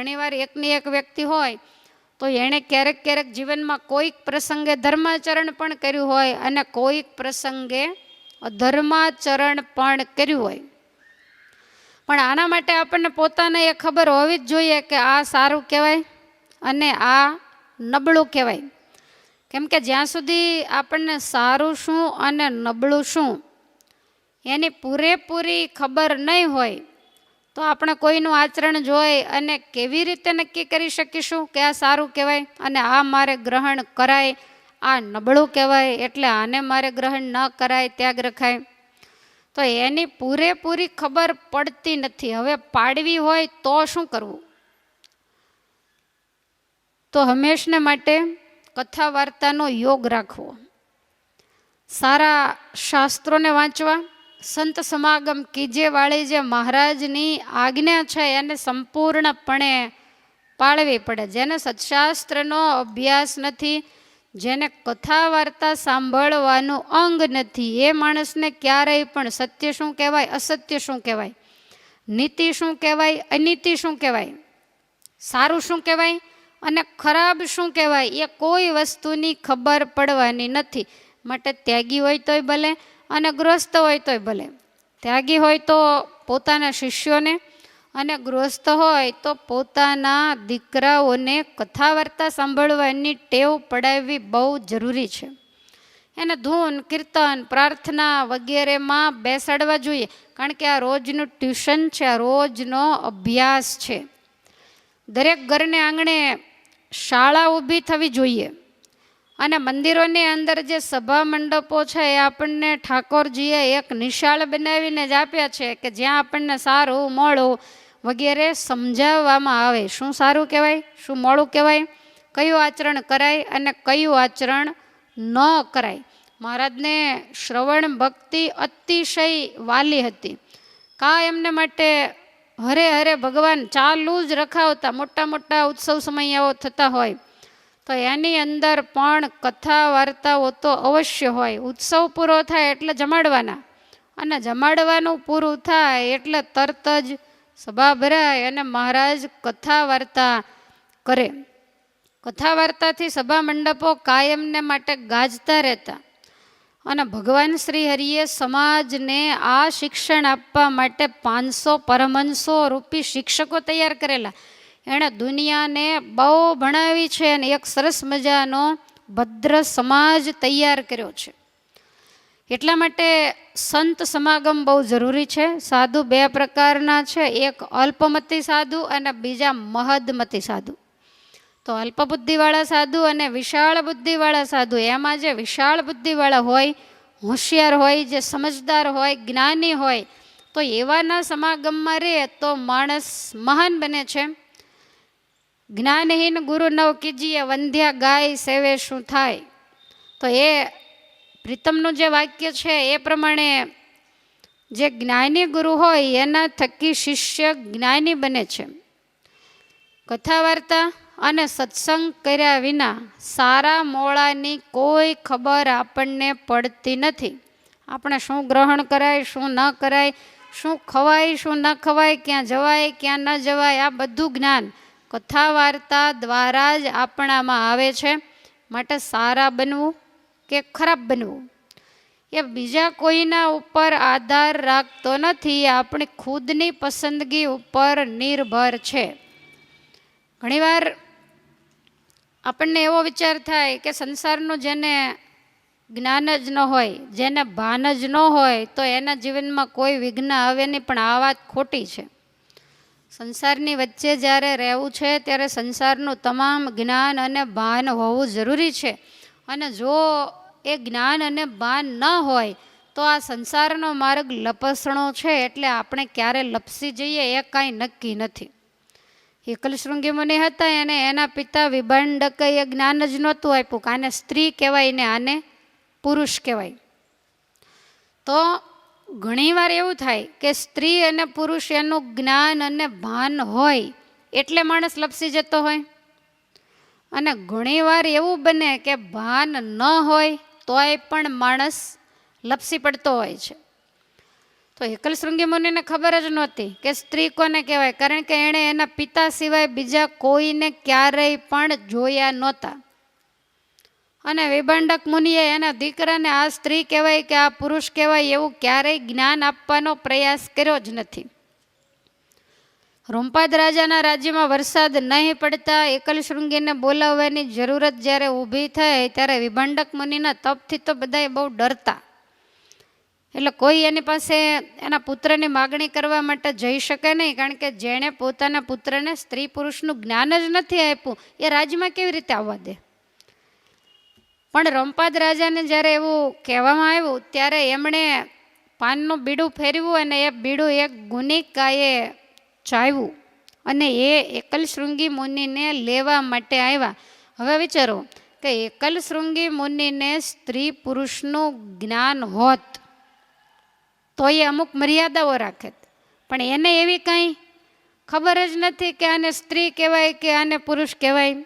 ઘણીવાર એકની એક વ્યક્તિ હોય, તો એણે ક્યારેક ક્યારેક જીવનમાં કોઈક પ્રસંગે ધર્માચરણ પણ કર્યું હોય અને કોઈક પ્રસંગે અધર્માચરણ પણ કર્યું હોય. પણ આના માટે આપણને પોતાને એ ખબર હોવી જ જોઈએ કે આ સારું કહેવાય અને આ નબળું કહેવાય. કેમ કે જ્યાં સુધી આપણને સારું શું અને નબળું શું, એની પૂરેપૂરી ખબર નહીં હોય તો આપણે કોઈનું આચરણ જોઈ અને કેવી રીતે નક્કી કરી શકીશું કે આ સારું કહેવાય અને આ મારે ગ્રહણ કરાય, આ નબળું કહેવાય એટલે આને મારે ગ્રહણ ન કરાય, ત્યાગ રખાય. તો એની પૂરેપૂરી ખબર પડતી નથી. હવે પાડવી હોય તો શું કરવું? તો હંમેશને માટે કથા વાર્તાનો યોગ રાખવો. સારા શાસ્ત્રોને વાંચવા સંત સમાગમ કીજેવાળી જે મહારાજની આજ્ઞા છે એને સંપૂર્ણપણે પાળવી પડે. જેને સત્શાસ્ત્રનો અભ્યાસ નથી, જેને કથા વાર્તા સાંભળવાનું અંગ નથી, એ માણસને ક્યારેય પણ સત્ય શું કહેવાય, અસત્ય શું કહેવાય, નીતિ શું કહેવાય, અનીતિ શું કહેવાય, સારું શું કહેવાય અને ખરાબ શું કહેવાય, એ કોઈ વસ્તુની ખબર પડવાની નથી. માટે ત્યાગી હોય તોય ભલે અને ગૃહસ્થ હોય તોય ભલે. ત્યાગી હોય તો પોતાના શિષ્યોને અને ગૃહસ્થ હોય તો પોતાના દીકરાઓને કથા વાર્તા સાંભળવાની ટેવ પડાવવી બહુ જરૂરી છે. એને ધૂન, કીર્તન, પ્રાર્થના વગેરેમાં બેસાડવા જોઈએ. કારણ કે આ રોજનું ટ્યુશન છે, આ રોજનો અભ્યાસ છે. દરેક ઘરને આંગણે શાળા ઊભી થવી જોઈએ. અને મંદિરોની અંદર જે સભા મંડપો છે એ આપણને ઠાકોરજીએ એક નિશાળ બનાવીને જ આપ્યા છે કે જ્યાં આપણને સારું, મોડું વગેરે સમજાવવામાં આવે. શું સારું કહેવાય? શું મોડું કહેવાય? કયું આચરણ કરાય અને કયું આચરણ ન કરાય? મહારાજને શ્રવણ ભક્તિ અતિશય વાલી હતી. કા એમને માટે હરે હરે ભગવાન ચાલુ જ રખાવતા, મોટા મોટા ઉત્સવ સમયાઓ થતા હોય. તો એની અંદર પણ કથા વાર્તાઓ તો અવશ્ય હોય. ઉત્સવ પૂરો થાય એટલે જમાડવાના. અને જમાડવાનું પૂરું થાય એટલે તરત જ સભા ભરાય અને મહારાજ કથા વાર્તા કરે. કથા વાર્તાથી સભા મંડપો કાયમને માટે ગાજતા રહેતા. અને ભગવાન શ્રી હરિએ સમાજને આ શિક્ષણ આપવા માટે પાંચસો પરમહંસો રૂપી શિક્ષકો તૈયાર કરેલા. એણે દુનિયાને બહુ ભણાવી છે અને એક સરસ મજાનો ભદ્ર સમાજ તૈયાર કર્યો છે. એટલા માટે સંત સમાગમ બહુ જરૂરી છે. સાધુ બે પ્રકારના છે. એક અલ્પમતી સાધુ અને બીજા મહદમતી સાધુ. તો અલ્પ બુદ્ધિવાળા સાધુ અને વિશાળ બુદ્ધિવાળા સાધુ, એમાં જે વિશાળ બુદ્ધિવાળા હોય, હોશિયાર હોય, જે સમજદાર હોય, જ્ઞાની હોય, તો એવાના સમાગમમાં રહે તો માણસ મહાન બને છે. જ્ઞાનહીન ગુરુ નવ કીજીએ વંધ્યા ગાય સેવે શું થાય? તો એ પ્રીતમનું જે વાક્ય છે, એ પ્રમાણે જે જ્ઞાની ગુરુ હોય, એના થકી શિષ્ય જ્ઞાની બને છે. કથા વાર્તા અને સત્સંગ કર્યા વિના સારા મોળાની કોઈ ખબર આપણને પડતી નથી. આપણે શું ગ્રહણ કરાય, શું ન કરાય, શું ખવાય, શું ન ખવાય, ક્યાં જવાય, ક્યાં ન જવાય, આ બધું જ્ઞાન કથા વાર્તા દ્વારા જ આપણામાં આવે છે. માટે સારા બનવું કે ખરાબ બનવું? એ બીજા કોઈના ઉપર આધાર રાખતો નથી. આપણી ખુદની પસંદગી ઉપર નિર્ભર છે. ઘણીવાર આપણને એવો વિચાર થાય કે સંસારનું જેને જ્ઞાન જ ન હોય, જેને ભાન જ ન હોય, તો એના જીવનમાં કોઈ વિઘ્ન આવે નહીં. પણ આ વાત ખોટી છે. સંસારની વચ્ચે જ્યારે રહેવું છે, ત્યારે સંસારનું તમામ જ્ઞાન અને ભાન હોવું જરૂરી છે. અને જો એ જ્ઞાન અને ભાન ન હોય, તો આ સંસારનો માર્ગ લપસણો છે એટલે આપણે ક્યારે લપસી જઈએ એ કાંઈ નક્કી નથી. એકલશૃંગી મુનિ હતા, એને એના પિતા વિભાંડકે એ જ્ઞાન જ નહોતું આપ્યું, કે આને સ્ત્રી કહેવાય ને આને પુરુષ કહેવાય. તો ઘણીવાર એવું થાય કે સ્ત્રી અને પુરુષ એનું જ્ઞાન અને ભાન હોય, એટલે માણસ લપસી જતો હોય. અને ઘણીવાર એવું બને કે ભાન ન હોય, તોય પણ માણસ લપસી પડતો હોય છે. તો એકલ શૃંગી મુનિને ખબર જ નહોતી કે સ્ત્રી કોને કહેવાય, કારણ કે એણે એના પિતા સિવાય બીજા કોઈને ક્યારેય પણ જોયા નહોતા. અને વિભાંડક મુનિએ એના દીકરાને આ સ્ત્રી કહેવાય કે આ પુરુષ કહેવાય એવું ક્યારેય જ્ઞાન આપવાનો પ્રયાસ કર્યો જ નથી. રૂમપાદ રાજાના રાજ્યમાં વરસાદ નહીં પડતા એકલ શૃંગીને બોલાવવાની જરૂરત જ્યારે ઊભી થઈ ત્યારે વિભાંડક મુનિના તપથી તો બધાએ બહુ ડરતા. એટલે કોઈ એની પાસે એના પુત્રની માગણી કરવા માટે જઈ શકે નહીં કારણ કે જેણે પોતાના પુત્રને સ્ત્રી પુરુષનું જ્ઞાન જ નથી આપ્યું, એ રાજ્યમાં કેવી રીતે આવવા દે? પણ રંપાદ રાજાને જ્યારે એવું કહેવામાં આવ્યું, ત્યારે એમણે પાનનું બીડું ફેરવ્યું અને એ બીડું એક ગુનિકાએ ચાવ્યું અને એ એકલ શૃંગી મુનિને લેવા માટે આવ્યા. હવે વિચારો કે એકલ શૃંગી મુનિને સ્ત્રી પુરુષનું જ્ઞાન હોત, તો એ અમુક મર્યાદાઓ રાખે પણ એને એવી કંઈ ખબર જ નથી કે આને સ્ત્રી કહેવાય કે આને પુરુષ કહેવાય.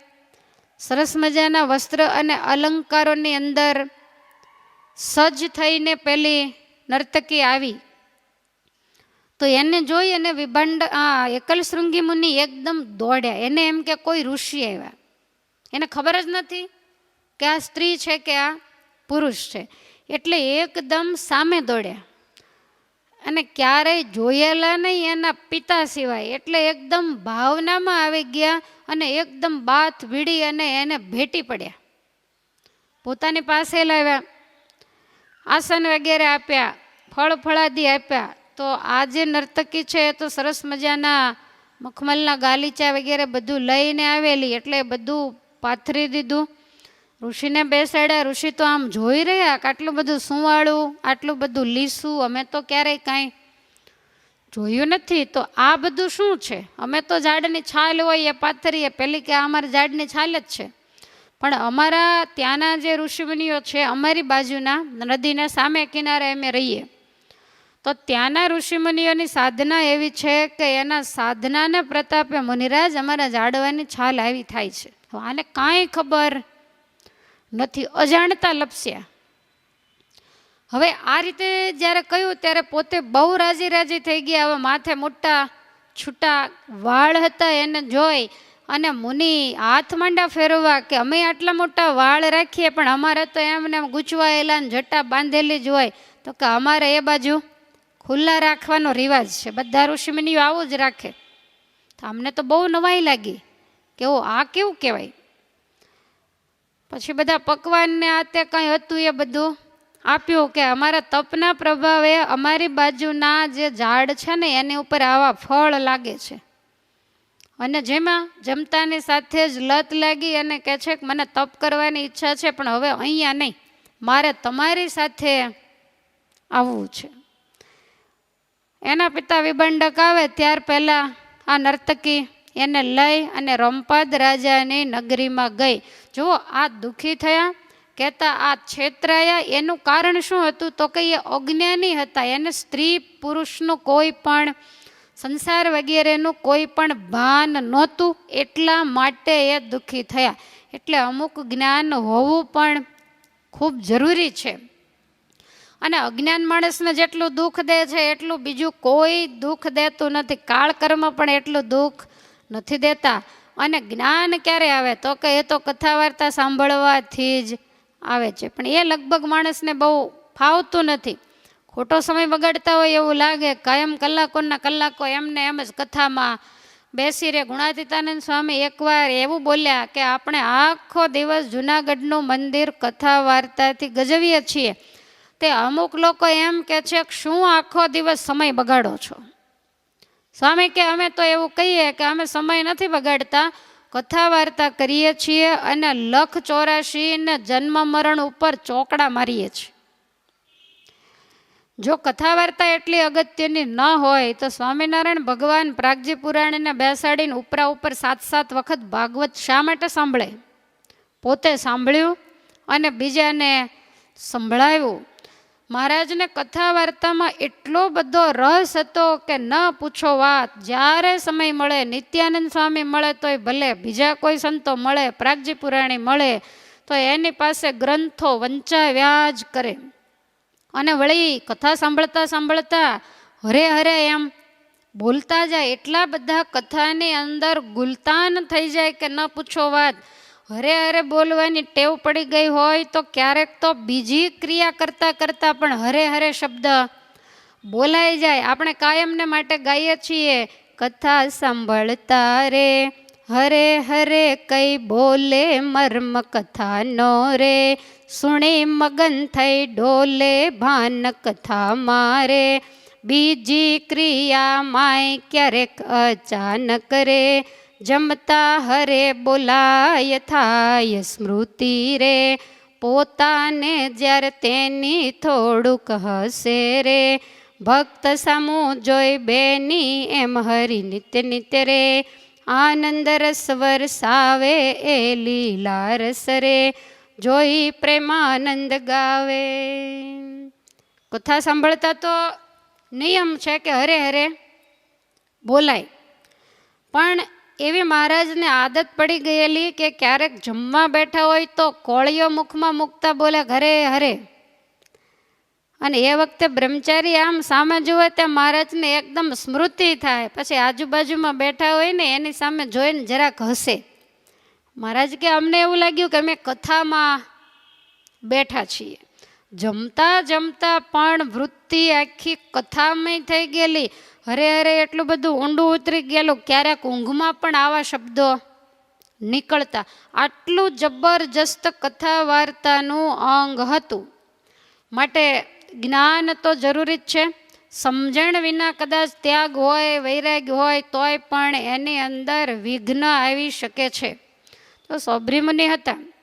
સરસ મજાના વસ્ત્ર અને અલંકારોની અંદર સજ્જ થઈને પેલી નર્તકી આવી. તો એને જોઈ અને વિભાંડ એકલ શૃંગી મુનિ એકદમ દોડ્યા. એને એમ કે કોઈ ઋષિ આવ્યા. એને ખબર જ નથી કે આ સ્ત્રી છે કે આ પુરુષ છે. એટલે એકદમ સામે દોડ્યા. અને ક્યારેય જોયેલા નહીં એના પિતા સિવાય. એટલે એકદમ ભાવનામાં આવી ગયા અને એકદમ બાથ ભીડી અને એને ભેટી પડ્યા. પોતાની પાસે લાવ્યા. આસન વગેરે આપ્યા, ફળ ફળાદી આપ્યા. તો આ જે નર્તકી છે એ તો સરસ મજાના મખમલના ગાલીચા વગેરે બધું લઈને આવેલી. એટલે બધું પાથરી દીધું. ઋષિને બેસાડ્યા ઋષિ તો આમ જોઈ રહ્યા કે આટલું બધું સુંવાળું, આટલું બધું લીસું, અમે તો ક્યારેય કાંઈ જોયું નથી. તો આ બધું શું છે? અમે તો ઝાડની છાલ હોય એ પાથરીએ, પેલી કે આ અમારી ઝાડની છાલ જ છે. પણ અમારા ત્યાંના જે ઋષિમુનિઓ છે, અમારી બાજુના નદીના સામે કિનારે અમે રહીએ. તો ત્યાંના ઋષિમુનિઓની સાધના એવી છે કે એના સાધનાના પ્રતાપે મુનિરાજ અમારા ઝાડવાની છાલ આવી થાય છે. આને કાંઈ ખબર નથી, અજાણતા લપસ્યા. હવે આ રીતે જ્યારે કહ્યું, ત્યારે પોતે બહુ રાજી રાજી થઈ ગયા. હવે માથે મોટા છૂટા વાળ હતા એને જોઈ અને મુનિ હાથ માંડા ફેરવવા કે અમે આટલા મોટા વાળ રાખીએ, પણ અમારે તો એમને એમ ગૂંચવાયેલા ને જટા બાંધેલી જ હોય. તો કે અમારે એ બાજુ ખુલ્લા રાખવાનો રિવાજ છે. બધા ઋષિમુનિઓ આવું જ રાખે. તો અમને તો બહુ નવાઈ લાગી કે ઓ આ કેવું કહેવાય? પછી બધા પકવાનને આ તે કંઈ હતું એ બધું? આપ્યું કે અમારા તપના પ્રભાવે અમારી બાજુના જે ઝાડ છે ને, એની ઉપર આવા ફળ લાગે છે. અને જેમાં જમતાની સાથે જ લત લાગી અને કહે છે કે મને તપ કરવાની ઈચ્છા છે, પણ હવે અહીંયા નહીં. મારે તમારી સાથે આવવું છે. એના પિતા વિબંડક આવે ત્યાર પહેલાં આ નર્તકી એને લઈ અને રંપાદ રાજાની નગરીમાં ગઈ. જુઓ, આ દુઃખી થયા? કહેતા, આ છેતરાયા? એનું કારણ શું હતું? તો કે, એ અજ્ઞાની હતા. એને સ્ત્રી પુરુષનું કોઈ પણ સંસાર વગેરેનું કોઈ પણ ભાન નહોતું. એટલા માટે એ દુઃખી થયા. એટલે અમુક જ્ઞાન હોવું પણ ખૂબ જરૂરી છે. અને અજ્ઞાન માણસને જેટલું દુઃખ દે છે, એટલું બીજું કોઈ દુઃખ દેતું નથી. કાળકર્મ પણ એટલું દુઃખ નથી દેતા. અને જ્ઞાન ક્યારે આવે? તો કે એ તો કથા વાર્તા સાંભળવાથી જ આવે છે. પણ એ લગભગ માણસને બહુ ફાવતું નથી. ખોટો સમય બગાડતા હોય એવું લાગે, કાયમ કલાકોના કલાકો એમને એમ જ કથામાં બેસી રે ગુણાતીતાનંદ સ્વામી એકવાર એવું બોલ્યા કે આપણે આખો દિવસ જુનાગઢનું મંદિર કથા વાર્તાથી ગજવીએ છીએ. તે અમુક લોકો એમ કે છે શું આખો દિવસ સમય બગાડો છો? સ્વામી કે અમે તો એવું કહીએ કે અમે સમય નથી બગાડતા કથા વાર્તા કરીએ છીએ અને લખ ચોરાશીને જન્મ મરણ ઉપર ચોકડા મારીએ છીએ. જો કથા વાર્તા એટલી અગત્યની ન હોય તો સ્વામિનારાયણ ભગવાન પ્રાગજી પુરાણને બેસાડીને ઉપરા ઉપર સાત સાત વખત ભાગવત શા માટે સાંભળે? પોતે સાંભળ્યું અને બીજાને સંભળાવ્યું. મહારાજને કથા વાર્તામાં એટલો બધો રસ હતો કે ન પૂછો વાત. જ્યારે સમય મળે, નિત્યાનંદ સ્વામી મળે, તોય ભલે. બીજા કોઈ સંતો મળે, પ્રાગજી પુરાણી મળે, તો એની પાસે ગ્રંથો વંચાવ્યા જ કરે. અને વળી કથા સાંભળતા સાંભળતા હરે હરે એમ બોલતા જાય. એટલા બધા કથાની અંદર ગુલતાન થઈ જાય કે ન પૂછો વાત. હરે હરે બોલવાની ટેવ પડી ગઈ હોય તો ક્યારેક તો બીજી ક્રિયા કરતાં કરતાં પણ હરે હરે શબ્દ બોલાઈ જાય. આપણે કાયમને માટે ગાઈએ છીએ. કથા સાંભળતા રે, હરે હરે, કઈ બોલે મર્મ કથા નો રે. સુણી મગન થઈ ડોલે ભાન કથા મારે બીજી ક્રિયા માય ક્યારેક અચાનક રે. જમતા હરે બોલાય થાય સ્મૃતિ રે. પોતાને જ્યારે તેની થોડુંક હશે રે. ભક્ત સામું જોઈ બેની એમ હરિ નિત્ય નિત્ય રે. આનંદ રસ વરસાવે એ લીલા રસ રે. જોઈ પ્રેમાનંદ ગાવે. કથા સાંભળતા તો નિયમ છે કે હરે હરે બોલાય. પણ એવી મહારાજને આદત પડી ગયેલી કે ક્યારેક જમવા બેઠા હોય તો કોળીઓ મુખમાં મૂકતા બોલે, ઘરે હરે અને એ વખતે બ્રહ્મચારી આમ સામે જુએ ત્યાં મહારાજને એકદમ સ્મૃતિ થાય. પછી આજુબાજુમાં બેઠા હોય ને એની સામે જોઈને જરાક હસે. મહારાજ કે, અમને એવું લાગ્યું કે અમે કથામાં બેઠા છીએ. જમતા જમતા પણ વૃત્તિ આખી કથામય થઈ ગયેલી. હરે હરે એટલું બધું ઊંડું ઉતરી ગયેલું, ક્યારેક ઊંઘમાં પણ આવા શબ્દો નીકળતા. આટલું જબરજસ્ત કથા વાર્તાનું અંગ હતું. માટે જ્ઞાન તો જરૂરી જ છે. સમજણ વિના કદાચ ત્યાગ હોય, વૈરાગ્ય હોય, તોય પણ એની અંદર વિઘ્ન આવી શકે છે. તો સૌભ્રીમુનિ હતા.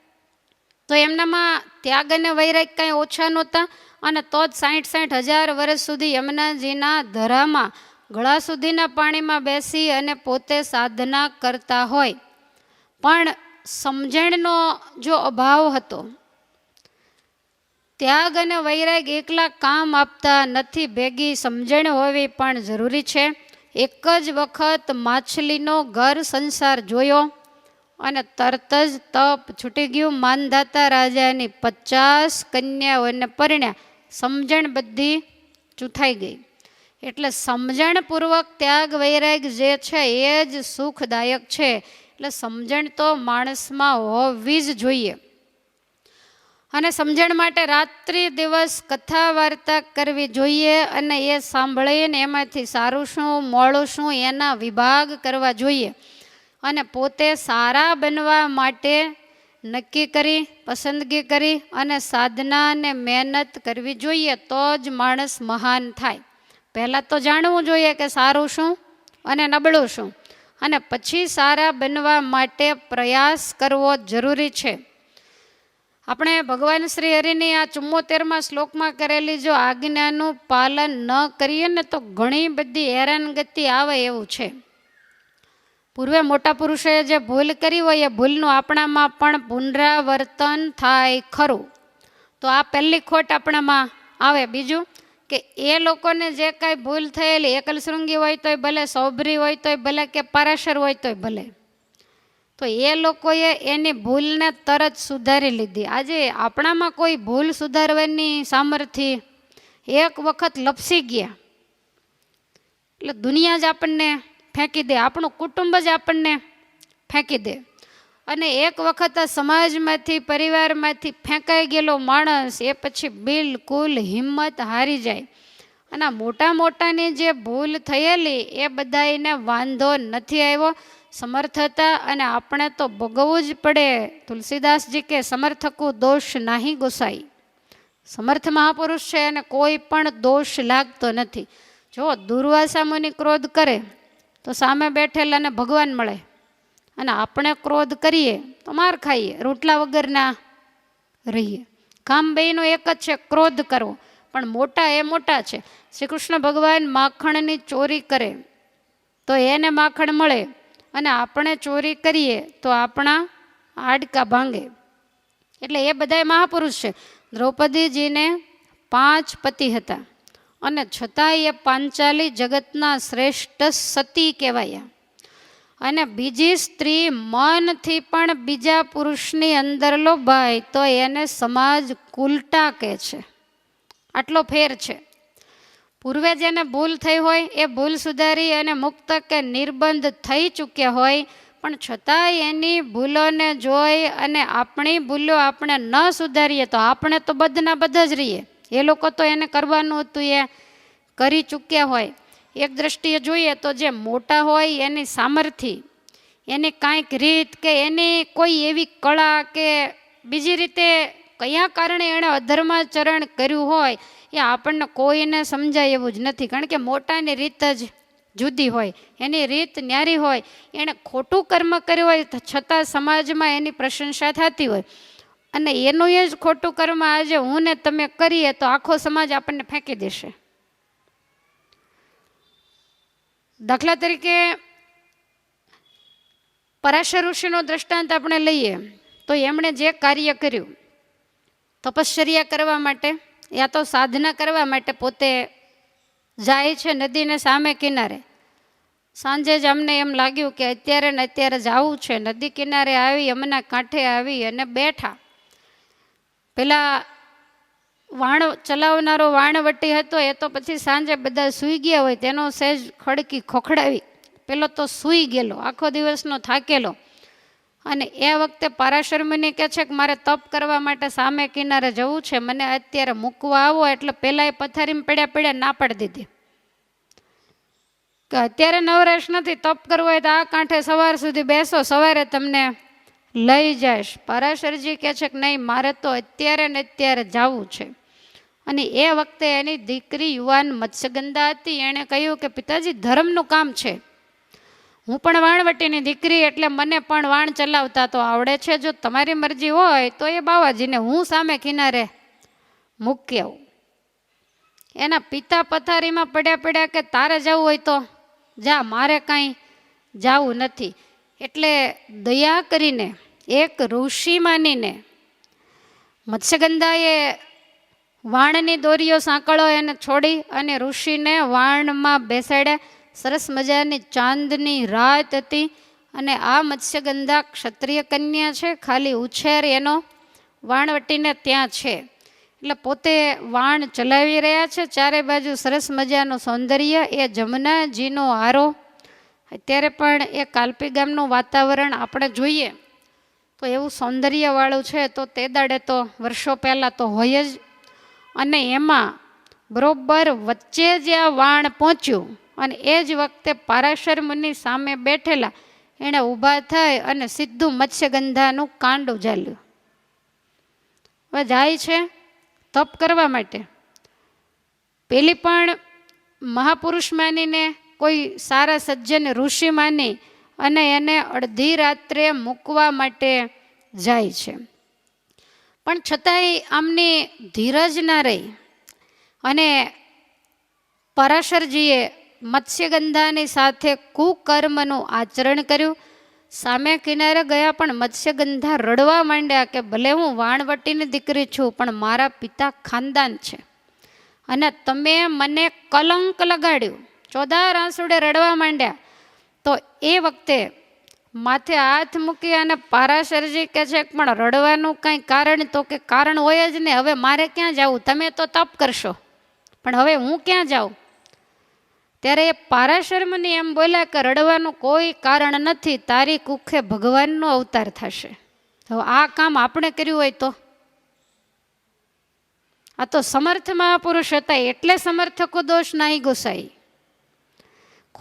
તો એમનામાં ત્યાગ અને વૈરાગ કાંઈ ઓછા નહોતા અને તો જ સાઠ સાઠ હજાર વર્ષ સુધી યમુનાજીના ધરામાં ગળા સુધીના પાણીમાં બેસી અને પોતે સાધના કરતા હોય. પણ સમજણનો જો અભાવ હતો, ત્યાગ અને વૈરાગ એકલા કામ આપતા નથી ભેગી સમજણ હોવી પણ જરૂરી છે. એક જ વખત માછલીનો ઘર સંસાર જોયો. અને તરત જ તપ છૂટી ગયું. માનધાતા રાજાની પચાસ કન્યાઓને પરિણ્યા સમજણ બધી ચૂથાઈ ગઈ. એટલે સમજણપૂર્વક ત્યાગ વૈરાગ જે છે એ જ સુખદાયક છે. એટલે સમજણ તો માણસમાં હોવી જ જોઈએ. અને સમજણ માટે રાત્રિ દિવસ કથા વાર્તા કરવી જોઈએ અને એ સાંભળીને એમાંથી સારું શું, મોડું શું એના વિભાગ કરવા જોઈએ. અને પોતે સારા બનવા માટે નક્કી કરી, પસંદગી કરી અને સાધના અને મહેનત કરવી જોઈએ તો જ માણસ મહાન થાય. પહેલાં તો જાણવું જોઈએ કે સારું શું અને નબળું શું. અને પછી સારા બનવા માટે પ્રયાસ કરવો જરૂરી છે. આપણે ભગવાન શ્રી હરિની આ ચુમ્મોતેરમાં શ્લોકમાં કરેલી જો આજ્ઞાનું પાલન ન કરીએ ને તો ઘણી બધી હેરાનગતિ આવે એવું છે. પૂર્વે મોટા પુરુષોએ જે ભૂલ કરી હોય એ ભૂલનું આપણામાં પણ પુનરાવર્તન થાય ખરું. તો આ પહેલી ખોટ આપણામાં આવે. બીજું કે એ લોકોને જે કાંઈ ભૂલ થયેલી એકલશૃંગી હોય તોય ભલે, સૌભરી હોય તોય ભલે કે પરાશર હોય તોય ભલે. તો એ લોકોએ એની ભૂલને તરત સુધારી લીધી. આજે આપણામાં કોઈ ભૂલ સુધારવાની સામર્થ્ય એક વખત લપસી ગયા. એટલે દુનિયા જ આપણને ફેંકી દે. આપણું કુટુંબ જ આપણને ફેંકી દે. અને એક વખત સમાજમાંથી, પરિવારમાંથી ફેંકાઈ ગયેલો માણસ, એ પછી બિલકુલ હિંમત હારી જાય. અને મોટા મોટાની જે ભૂલ થયેલી, એ બધાને વાંધો નથી આવ્યો. સમર્થ હતા અને આપણે તો ભોગવવું જ પડે. તુલસીદાસજી કે, સમર્થકું દોષ નાહી ગુસાઈ. સમર્થ મહાપુરુષ છે અને કોઈ પણ દોષ લાગતો નથી. જો દુર્વાસા મુનિ ક્રોધ કરે તો સામે બેઠેલાને ભગવાન મળે. અને આપણે ક્રોધ કરીએ તો માર ખાઈએ, રોટલા વગરના રહીએ. કામ બેયનો એક જ છે, ક્રોધ કરવો પણ મોટા એ મોટા છે. શ્રી કૃષ્ણ ભગવાન માખણની ચોરી કરે. તો એને માખણ મળે. અને આપણે ચોરી કરીએ તો આપણા હાડકા ભાંગે. એટલે એ બધાય મહાપુરુષ છે. દ્રૌપદીજીને પાંચ પતિ હતા. અને છતાંય એ પાંચાલી જગતના શ્રેષ્ઠ સતી કહેવાયા. અને બીજી સ્ત્રી મનથી પણ બીજા પુરુષની અંદર લોભાય તો એને સમાજ કુલટા કહે છે. આટલો ફેર છે. પૂર્વે જેને ભૂલ થઈ હોય એ ભૂલ સુધારી અને મુક્ત કે નિર્બંધ થઈ ચૂક્યા હોય, પણ છતાંય એની ભૂલોને જોઈ અને આપણી ભૂલો આપણે ન સુધારીએ તો આપણે તો બધના બધા જ રહીએ. એ લોકો તો એને કરવાનું હતું એ કરી ચૂક્યા હોય. એક દ્રષ્ટિએ જોઈએ તો જે મોટા હોય એની સામર્થ્ય, એની કાંઈક રીત કે એની કોઈ એવી કળા કે બીજી રીતે કયા કારણે એણે અધર્માચરણ કર્યું હોય એ આપણને કોઈને સમજાય એવું જ નથી. કારણ કે મોટાની રીત જ જુદી હોય. એની રીત ન્યારી હોય. એણે ખોટું કર્મ કર્યું હોય છતાં સમાજમાં એની પ્રશંસા થતી હોય. અને એનું એ જ ખોટું કર્મ આજે હું ને તમે કરીએ તો આખો સમાજ આપણને ફેંકી દેશે. દાખલા તરીકે પરાશર ઋષિનો દ્રષ્ટાંત આપણે લઈએ તો એમણે જે કાર્ય કર્યું, તપશ્ચર્યા કરવા માટે યા તો સાધના કરવા માટે પોતે જાય છે નદીને સામે કિનારે. સાંજે જ અમને એમ લાગ્યું કે અત્યારે ને અત્યારે જવું છે. નદી કિનારે આવી, અમના કાંઠે આવી અને બેઠા. પેલા વાણ ચલાવનારો વાણવટી હતો, એ તો પછી સાંજે બધા સૂઈ ગયા હોય, તેનો સહેજ ખડકી ખોખડાવી. પેલો તો સૂઈ ગયેલો, આખો દિવસનો થાકેલો. અને એ વખતે પારાશર્મીની કહે છે કે, મારે તપ કરવા માટે સામે કિનારે જવું છે, મને અત્યારે મૂકવા આવો. એટલે પહેલાં એ પથારીમાં પડ્યા પડ્યા ના પાડી દીધી. કે અત્યારે નવરાશ નથી, તપ કરવું હોય તો આ કાંઠે સવાર સુધી બેસો, સવારે તમને લઈ જઈશ. પરાશરજી કહે છે કે નહીં, મારે તો અત્યારે ને અત્યારે જવું છે. અને એ વખતે એની દીકરી યુવાન મત્સ્યગંધા હતી. એણે કહ્યું કે, પિતાજી, ધર્મનું કામ છે. હું પણ વાણવટીની દીકરી, એટલે મને પણ વાણ ચલાવતા તો આવડે છે. જો તમારી મરજી હોય, તો એ બાવાજીને હું સામે કિનારે મૂકી આવું. એના પિતા પથારીમાં પડ્યા પડ્યા કે, તારે જવું હોય તો જા, મારે કાંઈ જવું નથી. એટલે દયા કરીને એક ઋષિ માનીને મત્સ્યગંધાએ વાણની દોરીઓ સાંકળો એને છોડી અને ઋષિને વાણમાં બેસાડ્યા. સરસ મજાની ચાંદની રાત હતી અને આ મત્સ્યગંધા ક્ષત્રિય કન્યા છે, ખાલી ઉછેર એનો. વાણવટીને ત્યાં છે. એટલે પોતે વાણ ચલાવી રહ્યા છે. ચારે બાજુ સરસ મજાનું સૌંદર્ય, એ જમનાજીનો આરો. અત્યારે પણ એ કાલ્પી ગામનું વાતાવરણ આપણે જોઈએ. તો એવું સૌંદર્યવાળું છે તો તે દાડે તો વર્ષો પહેલાં તો હોય જ. અને એમાં બરોબર વચ્ચે જે આ વાણ પહોંચ્યું અને એ જ વખતે પારાશર મુનિ સામે બેઠેલા, એણે ઊભા થઈ અને સીધું મત્સ્યગંધાનું કાંડું ઝાલ્યું હવે જાય છે તપ કરવા માટે. પેલી પણ મહાપુરુષ માનીને કોઈ સારા સજ્જન ઋષિ માની અને એને અડધી રાત્રે મૂકવા માટે જાય છે. પણ છતાંય આમની ધીરજ ના રહી અને પરાશરજીએ મત્સ્યગંધાની સાથે કુકર્મનું આચરણ કર્યું. સામે કિનારે ગયા પણ મત્સ્યગંધા રડવા માંડ્યા કે ભલે હું વાણવટીની દીકરી છું, પણ મારા પિતા ખાનદાન છે. અને તમે મને કલંક લગાડ્યું. ચોદાર આંસુડે રડવા માંડ્યા. તો એ વખતે માથે હાથ મૂકી અને પારાશરજી કે છે, પણ રડવાનું કંઈ કારણ તો કે કારણ હોય જ નહીં હવે મારે ક્યાં જવું? તમે તો તપ કરશો. પણ હવે હું ક્યાં જાઉં? ત્યારે એ પારાશર્મની એમ બોલ્યા કે, રડવાનું કોઈ કારણ નથી, તારી કુખે ભગવાનનો અવતાર થશે. હવે આ કામ આપણે કર્યું હોય તો? આ તો સમર્થ મહાપુરુષ હતા, એટલે સમર્થકો દોષ નાહી ગોસાઈ.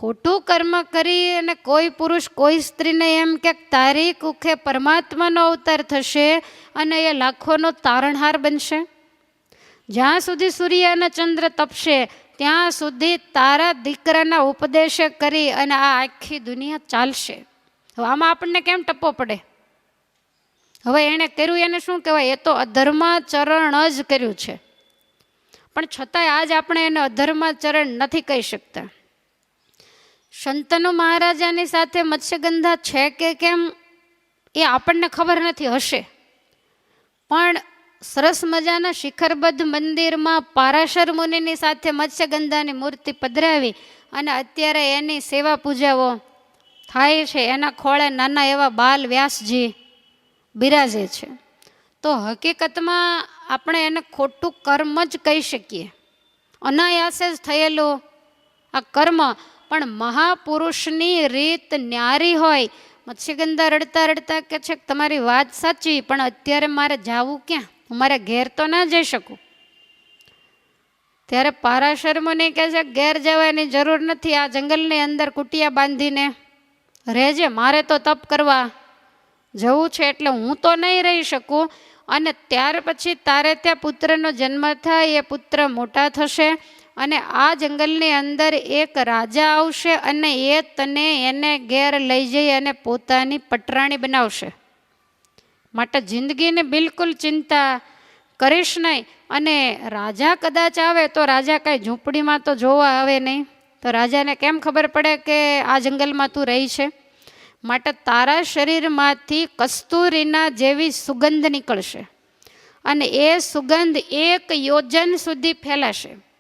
ખોટું કર્મ કરી અને કોઈ પુરુષ, કોઈ સ્ત્રીને એમ કે તારી કુખે પરમાત્માનો અવતાર થશે અને એ લાખોનો તારણહાર બનશે? જ્યાં સુધી સૂર્ય અને ચંદ્ર તપશે, ત્યાં સુધી તારા દીકરાના ઉપદેશે કરી અને આ આખી દુનિયા ચાલશે. હવે આમાં આપણને કેમ ટપ્પો પડે? હવે એણે કર્યું એને શું કહેવાય? એ તો અધર્માચરણ જ કર્યું છે. પણ છતાંય આજ આપણે એને અધર્માચરણ નથી કહી શકતા. શંતનુ મહારાજાની સાથે મત્સ્યગંધા છે કે કેમ, એ આપણને ખબર નથી, હશે. પણ સરસ મજાના શિખરબદ્ધ મંદિરમાં પારાશર મુનિની સાથે મત્સ્યગંધાની મૂર્તિ પધરાવી અને અત્યારે એની સેવા પૂજાઓ થાય છે. એના ખોળે નાના એવા બાલ વ્યાસજી બિરાજે છે. તો હકીકતમાં આપણે એને ખોટું કર્મ જ કહી શકીએ. અનાયાસે જ થયેલું આ કર્મ પણ મહાપુરુષની રીત ન્યારી હોય. મત્સ્યગંધા રડતા રડતા કે છે તમારી વાત સાચી, પણ અત્યારે મારે જવું ક્યાં? હું મારે ઘેર તો ના જઈ શકું. ત્યારે પારાશર મુનિ કહે છે, ઘેર જવાની જરૂર નથી, આ જંગલની અંદર કુટિયા બાંધીને રહેજે, મારે તો તપ કરવા જવું છે, એટલે હું તો નહીં રહી શકું. અને ત્યાર પછી તારે ત્યાં પુત્રનો જન્મ થાય, એ પુત્ર મોટા થશે અને આ જંગલની અંદર એક રાજા આવશે અને એ તને એને ઘેર લઈ જઈ અને પોતાની પટરાણી બનાવશે. માટે જિંદગીની બિલકુલ ચિંતા કરીશ નહીં. અને રાજા કદાચ આવે તો રાજા કાંઈ ઝૂંપડીમાં તો જોવા આવે નહીં. તો રાજાને કેમ ખબર પડે કે આ જંગલમાં તું રહી છે? માટે તારા શરીરમાંથી કસ્તુરીના જેવી સુગંધ નીકળશે. અને એ સુગંધ એક યોજન સુધી ફેલાશે.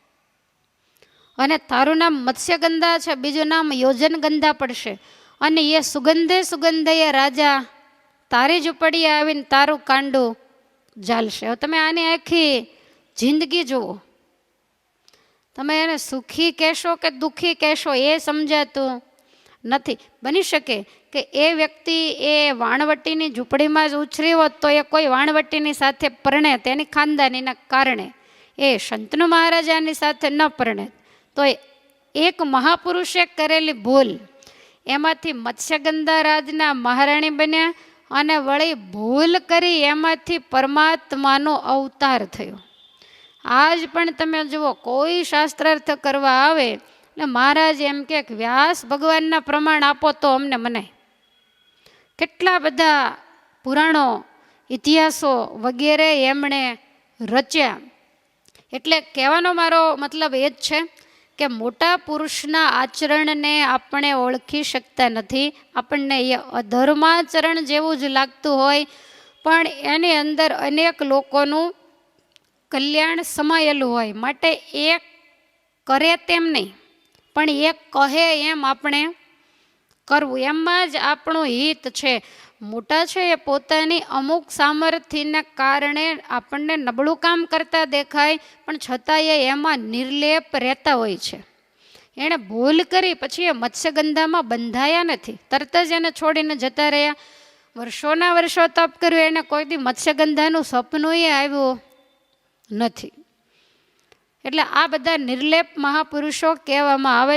અને તારું નામ મત્સ્યગંધા છે, બીજું નામ યોજનગંધા પડશે. અને એ સુગંધે સુગંધે રાજા તારી ઝૂંપડીએ આવીને તારું કાંડું ઝાલશે. હવે તમે આની આખી જિંદગી જુઓ. તમે એને સુખી કહેશો કે દુઃખી કહેશો એ સમજાતું નથી. બની શકે કે એ વ્યક્તિ એ વાણવટીની ઝૂંપડીમાં જ ઉછરી હોત તો એ કોઈ વાણવટીની સાથે પરણે, તેની ખાનદાનીના કારણે, એ શંતનુ મહારાજાની સાથે ન પરણે તો એક મહાપુરુષે કરેલી ભૂલ. એમાંથી મત્સ્યગંધા રાજના મહારાણી બન્યા અને વળી ભૂલ કરી એમાંથી પરમાત્માનો અવતાર થયો. આજ પણ તમે જુઓ, કોઈ શાસ્ત્રાર્થ કરવા આવે, એટલે મહારાજ એમ કે વ્યાસ ભગવાનના પ્રમાણ આપો તો અમને મનાય. કેટલા બધા પુરાણો, ઇતિહાસો વગેરે એમણે રચ્યા. એટલે કહેવાનો મારો મતલબ એ જ છે કે મોટા પુરુષના આચરણને આપણે ઓળખી શકતા નથી. આપણને એ અધર્માચરણ જેવું જ લાગતું હોય. પણ એની અંદર અનેક લોકોનું કલ્યાણ સમાયેલું હોય. માટે એ કરે તેમ નહીં. પણ એ કહે એમ આપણે કરવું. એમાં જ આપણું હિત છે. મોટા છે એ પોતાની અમુક સામર્થ્યના કારણે આપણને નબળું કામ કરતા દેખાય, પણ છતાં એ એમાં નિર્લેપ રહેતા હોય છે. એણે ભૂલ કરી, પછી એ મત્સ્યગંધામાં બંધાયા નથી. તરત જ એને છોડીને જતા રહ્યા. વર્ષોના વર્ષો તપ કર્યું. એને કોઈ દી મત્સ્યગંધાનું સપનું આવ્યું નથી. એટલે આ બધા નિર્લેપ મહાપુરુષો કહેવામાં આવે